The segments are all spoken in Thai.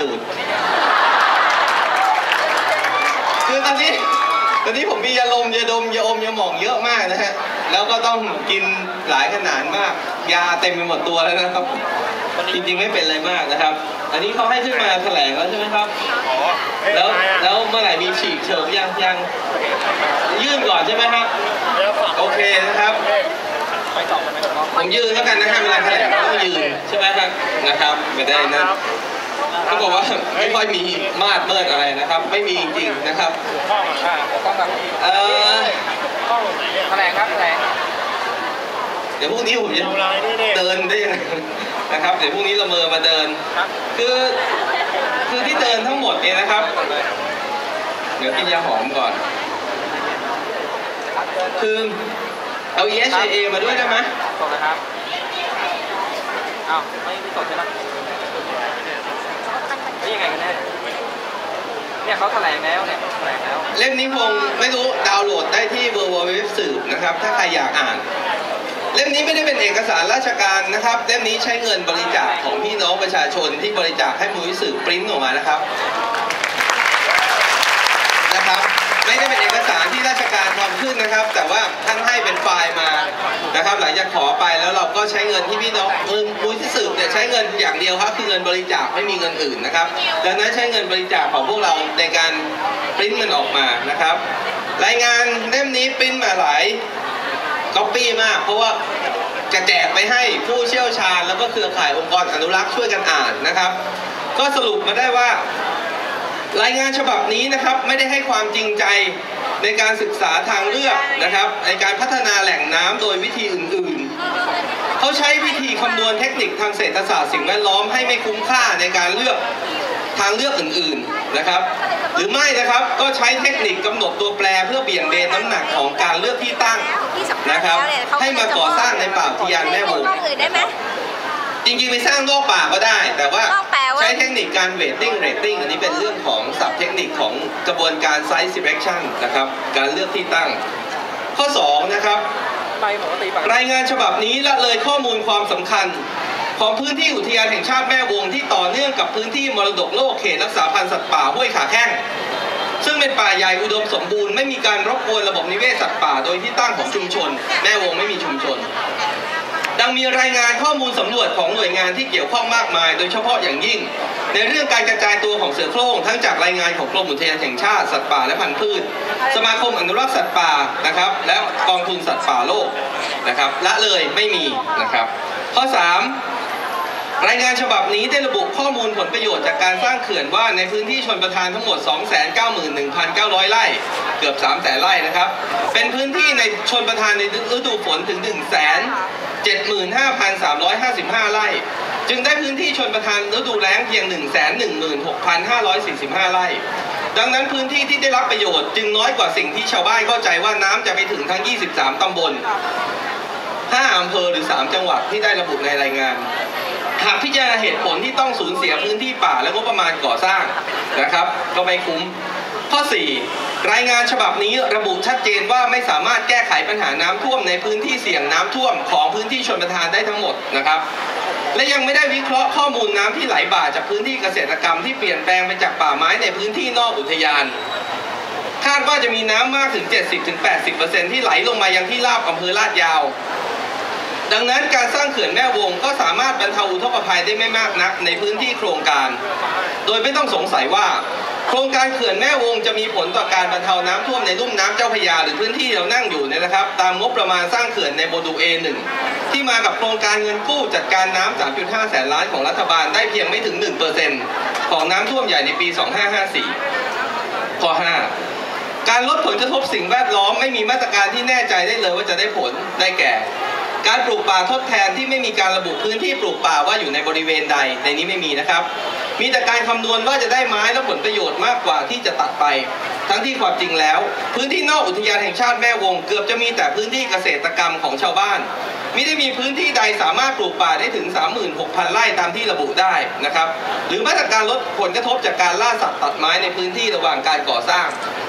ดูด คือตอนนี้ตอนนี้ผมมียาลมยาดมยาอมยาหมองเยอะมากนะฮะ แล้วก็ต้องกินหลายขนาดมาก ยาเต็มไปหมดตัวแล้วนะครับ จริงๆไม่เป็นอะไรมากนะครับ อันนี้เขาให้ขึ้นมาแถลงแล้วใช่ไหมครับ แล้วแล้วเมื่อไหร่มีฉีกเฉิบยังยังยื่นก่อนใช่ไหมครับ โอเคนะครับผมยืนแล้วกันนะครับเวลาแถลงต้องยืนใช่ไหมครับนะครับไม่ได้นะ เขาบอกว่าไม่ค่อยมีมาดเมิดอะไรนะครับ ไม่มีจริงๆนะครับห้องอะต้องแบบเอ่อห้องไหนแถลงครับแถลงเดี๋ยวพรุ่งนี้ผมจะเดินได้ยังนะครับ เดี๋ยวพรุ่งนี้ละเมอมาเดิน คือคือที่เดินทั้งหมดเนี่ยนะครับ เดี๋ยวกินยาหอมก่อน คือเอา EHA มาด้วยได้ไหมสดนะครับอ้าวไม่ไม่สดใช่ไหมนี่ยังไงกันแน่ เนี่ยเขาแถลงแล้วเนี่ยแถลงแล้ว เล่มนี้คงไม่รู้ดาวน์โหลดได้ที่ www สืบนะครับ ถ้าใครอยากอ่าน เล่มนี้ไม่ได้เป็นเอกสารราชการนะครับ เล่มนี้ใช้เงินบริจาคของพี่น้องประชาชนที่บริจาคให้มูลนิธิสืบปริ้นออกมานะครับ นะครับ ไม่ได้เป็นเอก ขึ้นนะครับ แต่ว่าท่านให้เป็นไฟล์มานะครับ หลังจากขอไปแล้วเราก็ใช้เงินที่พี่น้องมูลที่สืบเนี่ยใช้เงินอย่างเดียวครับ คือเงินบริจาคไม่มีเงินอื่นนะครับ ดังนั้นใช้เงินบริจาคของพวกเราในการปริ้นมันออกมานะครับ รายงานเล่มนี้ปริ้นมาหลายก๊อปปี้มาก เพราะว่าจะแจกไปให้ผู้เชี่ยวชาญ แล้วก็เครือข่ายองค์กรอนุรักษ์ช่วยกันอ่านนะครับ ก็สรุปมาได้ว่า รายงานฉบับนี้นะครับไม่ได้ให้ความจริงใจ ในการศึกษาทางเลือกนะครับ ในการพัฒนาแหล่งน้ำโดยวิธีอื่นๆ เขาใช้วิธีคำนวณเทคนิคทางเศรษฐศาสตร์สิ่งแวดล้อมให้ไม่คุ้มค่าในการเลือกทางเลือกอื่นๆนะครับ หรือไม่นะครับก็ใช้เทคนิคกำหนดตัวแปรเพื่อเบี่ยงเบนน้ำหนักของการเลือกที่ตั้งนะครับ ให้มาก่อสร้างในป่าอุทยานแม่วงต้องอื่นได้หมจริงๆไปสร้างนอกป่าก็ได้ แต่ว่า ว่า ใช้เทคนิคการเวทติ้งเรตติ้งอันนี้เป็นเรื่องของศัพท์เทคนิคของกระบวนการ Size Selection นะครับ การเลือกที่ตั้ง ข้อ 2 นะครับไปปกติปกติรายงานฉบับนี้ละเลยข้อมูลความสำคัญ ของพื้นที่อุทยานแห่งชาติแม่วงที่ต่อเนื่องกับพื้นที่มรดกโลกเขตรักษาพันธุ์สัตว์ป่าห้วยขาแข้งซึ่งเป็นป่าใหญ่อุดมสมบูรณ์ไม่มีการรบกวนระบบนิเวศสัตว์ป่าโดยที่ตั้งของชุมชน แม่วงไม่มีชุมชน ดังมีรายงานข้อมูลสำรวจของหน่วยงานที่เกี่ยวข้องมากมาย โดยเฉพาะอย่างยิ่ง ในเรื่องการกระจายตัวของเสือโคร่งทั้งจากรายงานของกรมอุทยานแห่งชาติสัตว์ป่าและพันธุ์พืช สมาคมอนุรักษ์สัตว์ป่านะครับ และกองทุนสัตว์ป่าโลกนะครับละเลยไม่มีนะครับ ข้อ 3 รายงานฉบับนี้ได้ระบุข้อมูลผลประโยชน์จากการสร้างเขื่อนว่าในพื้นที่ชนประทานทั้งหมด 291,900 ไร่ เกือบ 3 0 0 0 0ไร่นะครับ เป็นพื้นที่ในชนประทานในฤดูฝนถึง 1 75,355 ไร่ จึงได้พื้นที่ชนประทานฤดูแล้งเพียง 116,545 ไร่ ดังนั้นพื้นที่ที่ได้รับประโยชน์จึงน้อยกว่าสิ่งที่ชาวบ้านเข้าใจว่าน้ำจะไปถึงทั้ง 23 ตำบล 5อำเภอหรือ 3 จังหวัดที่ได้ระบุในรายงาน หากพิจารณาเหตุผลที่ต้องสูญเสียพื้นที่ป่าและงบประมาณก่อสร้างนะครับ ก็ไม่คุ้ม ข้อ 4 รายงานฉบับนี้ระบุชัดเจนว่าไม่สามารถแก้ไขปัญหาน้ำท่วมในพื้นที่เสี่ยงน้ำท่วมของพื้นที่ชนประทานได้ทั้งหมดนะครับและยังไม่ได้วิเคราะห์ข้อมูลน้ำที่ไหลบ่าจากพื้นที่เกษตรกรรมที่เปลี่ยนแปลงไปจากป่าไม้ในพื้นที่นอกอุทยาน คาดว่าจะมีน้ำมากถึง 70-80%ที่ไหลลงมายังที่ราบอำเภอลาดยาว ดังนั้นการสร้างเขื่อนแม่วงก็สามารถบรรเทาอุทกภัยได้ไม่มากนักในพื้นที่โครงการ โดยไม่ต้องสงสัยว่า โครงการเขื่อนแม่วงจะมีผลต่อการบรรเทาน้ำท่วมในลุ่มน้ำเจ้าพยาหรือพื้นที่เรานั่งอยู่เนี่ยนะครับ ตามงบประมาณสร้างเขื่อนในโมดูล A1 ที่มากับโครงการเงินกู้จัดการน้ำ3.5 แสนล้านของรัฐบาลได้เพียงไม่ถึง 1%ของน้ำท่วมใหญ่ในปี 2554 ข้อ 5การลดผลกระทบสิ่งแวดล้อมไม่มีมาตรการที่แน่ใจได้เลยว่าจะได้ผลได้แก่ การปลูกป่าทดแทนที่ไม่มีการระบุพื้นที่ปลูกป่าว่าอยู่ในบริเวณใดในนี้ไม่มีนะครับ มีแต่การคำนวณว่าจะได้ไม้และผลประโยชน์มากกว่าที่จะตัดไป ทั้งที่ความจริงแล้ว พื้นที่นอกอุทยานแห่งชาติแม่วง เกือบจะมีแต่พื้นที่เกษตรกรรมของชาวบ้านไม่ได้มีพื้นที่ใดสามารถปลูกป่าได้ถึง 36,000 ไร่ตามที่ระบุได้นะครับ หรือมาตรการลดผลกระทบจากการล่าสัตว์ตัดไม้ในพื้นที่ระหว่างการก่อสร้าง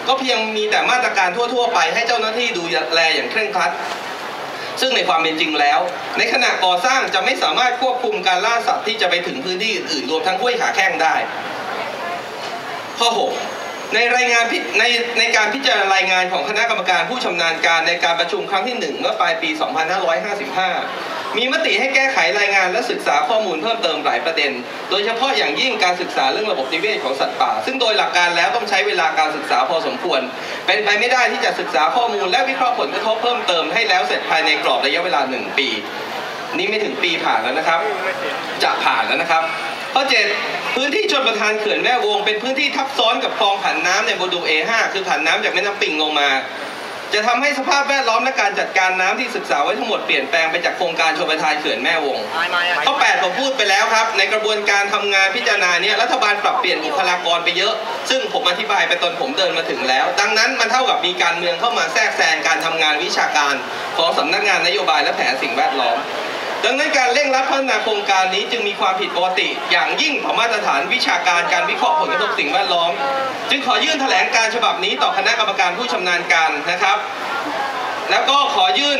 ก็เพียงมีแต่มาตรการทั่ว ๆ ไปให้เจ้าหน้าที่ดูแลอย่างเคร่งครัด ซึ่งในความเป็นจริงแล้ว ในขณะก่อสร้างจะไม่สามารถควบคุมการล่าสัตว์ที่จะไปถึงพื้นที่อื่นรวมทั้งห้วยขาแข้งได้ ข้อ 6 ในรายงานในในการพิจารณารายงานของคณะกรรมการผู้ชำนาญการในการประชุมครั้งที่ 1 เมื่อปลายปี 2555 มีมติให้แก้ไขรายงานและศึกษาข้อมูลเพิ่มเติมหลายประเด็น โดยเฉพาะอย่างยิ่งการศึกษาเรื่องระบบนิเวศของสัตว์ป่า ซึ่งโดยหลักการแล้วต้องใช้เวลาการศึกษาพอสมควร เป็นไปไม่ได้ที่จะศึกษาข้อมูลและวิเคราะห์ผลกระทบเพิ่มเติมให้แล้วเสร็จภายในกรอบระยะเวลา 1 ปี นี่ไม่ถึงปีผ่านแล้วนะครับ จะผ่านแล้วนะครับข้อ7พื้นที่ชนประทานเขื่อนแม่วง เป็นพื้นที่ทับซ้อนกับคลองผันน้ำในโมดูล A5 คือผันน้ำจากแม่น้ำปิงลงมา จะทำให้สภาพแวดล้อมและการจัดการน้ำที่ศึกษาไว้ทั้งหมดเปลี่ยนแปลงไปจากโครงการชลประทานเขื่อนแม่วงข้อ8ผมพูดไปแล้วครับ ในกระบวนการทำงานพิจารณาเนี่ยรัฐบาลปรับเปลี่ยนบุคลากรไปเยอะ ซึ่งผมอธิบายไปตอนผมเดินมาถึงแล้ว ดังนั้นมันเท่ากับมีการเมืองเข้ามาแทรกแซงการทำงานวิชาการ ของสำนักงานนโยบายและแผนสิ่งแวดล้อม ดังนั้นการเร่งรัดพัฒนาโครงการนี้จึงมีความผิดปกติ อย่างยิ่งต่อมาตรฐานวิชาการการวิเคราะห์ผลกระทบสิ่งแวดล้อม จึงขอยื่นแถลงการฉบับนี้ต่อคณะกรรมการผู้ชำนาญการนะครับ แล้วก็ขอยื่น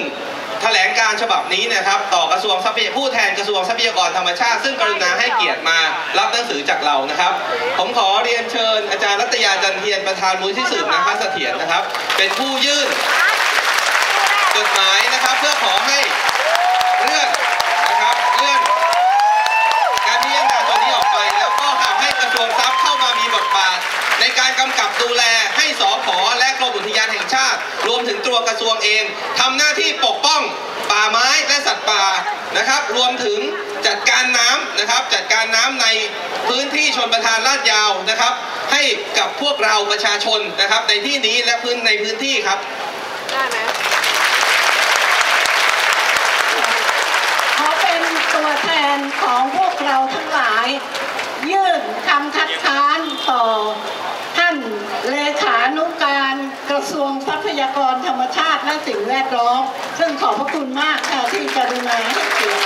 แถลงการฉบับนี้นะครับ ต่อกระทรวงทรัพยากรผู้แทนกระทรวงทรัพยากรธรรมชาติ ซึ่งกรุณาให้เกียรติมารับหนังสือจากเรานะครับ ผมขอเรียนเชิญ อาจารย์รัตยาจันเทียนประธานมูลที่สืบนะคะเสถียรนะครับ เป็นผู้ยื่นจดหมายนะครับเพื่อขอให้ ดูแลให้สอพอและกรมอุทยานแห่งชาติ รวมถึงตัวกระทรวงเองทำหน้าที่ปกป้องป่าไม้และสัตว์ป่านะครับ รวมถึงจัดการน้ำนะครับ จัดการน้ำในพื้นที่ชนประทานลาดยาวนะครับ ให้กับพวกเราประชาชนนะครับ ในที่นี้และพื้นในพื้นที่ครับขอเป็นตัวแทนของพวกเราทั้งหลาย ยื่นคำคัดค้านต่อ เลขานุการกระทรวงทรัพยากรธรรมชาติและสิ่งแวดล้อม ซึ่งขอบพระคุณมากค่ะที่กรุณาให้เกียรติ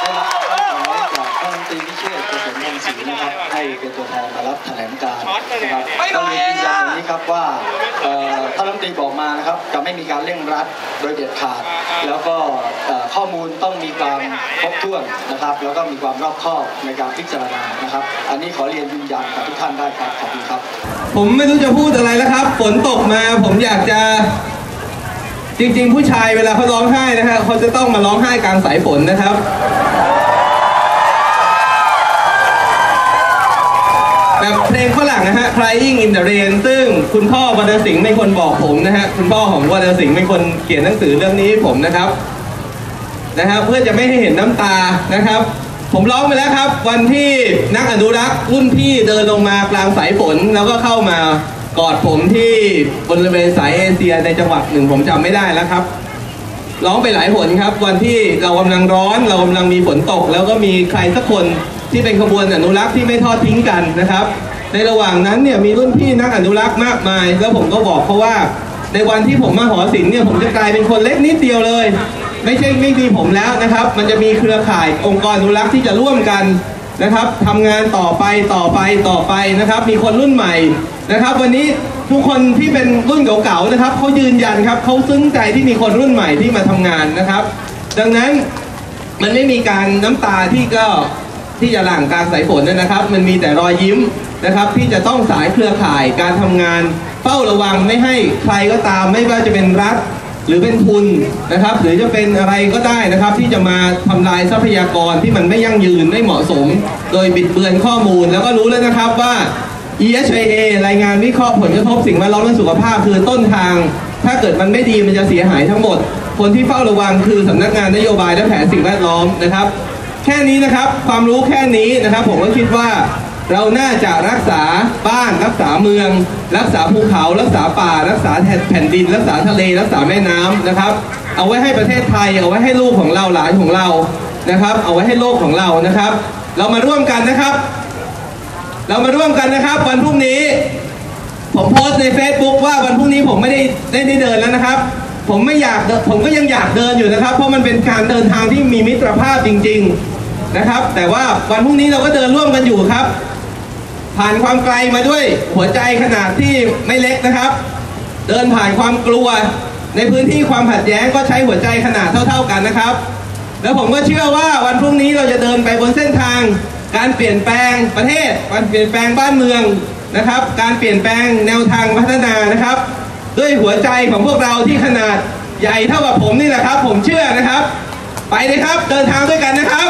ได้รับมอบหมายจากท่านรัฐมนตรีพิเชษฐ์เกษมวงศ์ศรีนะครับให้เป็นตัวแทน แถลงการนะครับต้องเรียนยืนยันอย่างนี้ครับว่าเอ่อท่านรัฐมนตรีบอกมานะครับจะไม่มีการเร่งรัดโดยเด็ดขาด แล้วก็เอ่อข้อมูลต้องมีความครบถ้วนนะครับ แล้วก็มีความรอบคอบในการพิจารณานะครับ อันนี้ขอเรียนยืนยันกับทุกท่านได้ครับขอบคุณครับ ผมไม่รู้จะพูดอะไรแล้วครับฝนตกมาผมอยากจะจริง ๆ ผู้ชายเวลาเขาร้องไห้นะฮะเขาจะต้องมาร้องไห้กลางสายฝนนะครับแบบ รั่งนะฮะ Crying in the Rain ซึ่งคุณพ่อวรรณสิงห์เป็นคนบอกผมนะฮะคุณพ่อของวรรณสิงห์เป็นคนเขียนหนังสือเรื่องนี้ให้ผมนะครับนะครับ เพื่อจะไม่ให้เห็นน้ำตานะครับ ผมร้องไปแล้วครับ วันที่นักอนุรักษ์รุ่นพี่เดินลงมากลางสายฝนแล้วก็เข้ามากอดผมที่บริเวณสายเอเชียในจังหวัดหนึ่งผมจำไม่ได้แล้วครับร้องไปหลายหนครับ วันที่เรากำลังร้อนเรากำลังมีฝนตก แล้วก็มีใครสักคนที่เป็นขบวนอนุรักษ์ที่ไม่ทอดทิ้งกันนะครับ ในระหว่างนั้นเนี่ยมีรุ่นพี่นักอนุรักษ์มากมาย แล้วผมก็บอกเขาว่า ในวันที่ผมมาหอศิลป์เนี่ยผมจะกลายเป็นคนเล็กนิดเดียวเลย ไม่ใช่ไม่มีผมแล้วนะครับ มันจะมีเครือข่ายองค์กรอนุรักษ์ที่จะร่วมกันนะครับทำงานต่อไปต่อไปต่อไปนะครับ มีคนรุ่นใหม่นะครับ วันนี้ทุกคนที่เป็นรุ่นเก่าๆนะครับเขายืนยันครับเขาซึ้งใจที่มีคนรุ่นใหม่ที่มาทำงานนะครับ ดังนั้นมันไม่มีการน้ำตาที่ก็ ที่จะหลั่งกลางสายฝนนะครับ มันมีแต่รอยยิ้มนะครับ ที่จะต้องสายเครือข่ายการทำงาน เฝ้าระวังไม่ให้ใครก็ตามไม่ว่าจะเป็นรัฐหรือเป็นทุนนะครับ หรือจะเป็นอะไรก็ได้นะครับ ที่จะมาทำลายทรัพยากรที่มันไม่ยั่งยืนไม่เหมาะสม โดยบิดเบือนข้อมูลแล้วก็รู้แล้วนะครับว่า EHIA รายงานวิเคราะห์ผลกระทบสิ่งแวดล้อมและสุขภาพคือต้นทาง ถ้าเกิดมันไม่ดีมันจะเสียหายทั้งหมด คนที่เฝ้าระวังคือสำนักงานนโยบายและแผนสิ่งแวดล้อมนะครับ แค่นี้นะครับ ความรู้แค่นี้นะครับ ผมก็คิดว่าเราน่าจะรักษาบ้านรักษาเมือง รักษาภูเขา รักษาป่า รักษาแผ่นดิน รักษาทะเล รักษาแม่น้ำนะครับ เอาไว้ให้ประเทศไทย เอาไว้ให้ลูกของเราหลานของเรานะครับ เอาไว้ให้โลกของเรานะครับ เรามาร่วมกันนะครับ เรามาร่วมกันนะครับ วันพรุ่งนี้ ผมโพสต์ใน Facebook ว่าวันพรุ่งนี้ผมไม่ได้ได้ได้เดินแล้วนะครับ ผมไม่อยากผมก็ยังอยากเดินอยู่นะครับ เพราะมันเป็นการเดินทางที่มีมิตรภาพจริง ๆ นะครับ แต่ว่าวันพรุ่งนี้เราก็เดินร่วมกันอยู่ครับ ผ่านความไกลมาด้วยหัวใจขนาดที่ไม่เล็กนะครับ เดินผ่านความกลัว ในพื้นที่ความขัดแย้งก็ใช้หัวใจขนาดเท่า ๆกันนะครับ แล้วผมก็เชื่อว่าวันพรุ่งนี้เราจะเดินไปบนเส้นทาง การเปลี่ยนแปลงประเทศการเปลี่ยนแปลงบ้านเมืองนะครับ การเปลี่ยนแปลงแนวทางพัฒนานะครับ ด้วยหัวใจของพวกเราที่ขนาดใหญ่เท่ากับผมนี่แหละครับ ผมเชื่อนะครับ ไปเลยครับ เดินทางด้วยกันนะครับ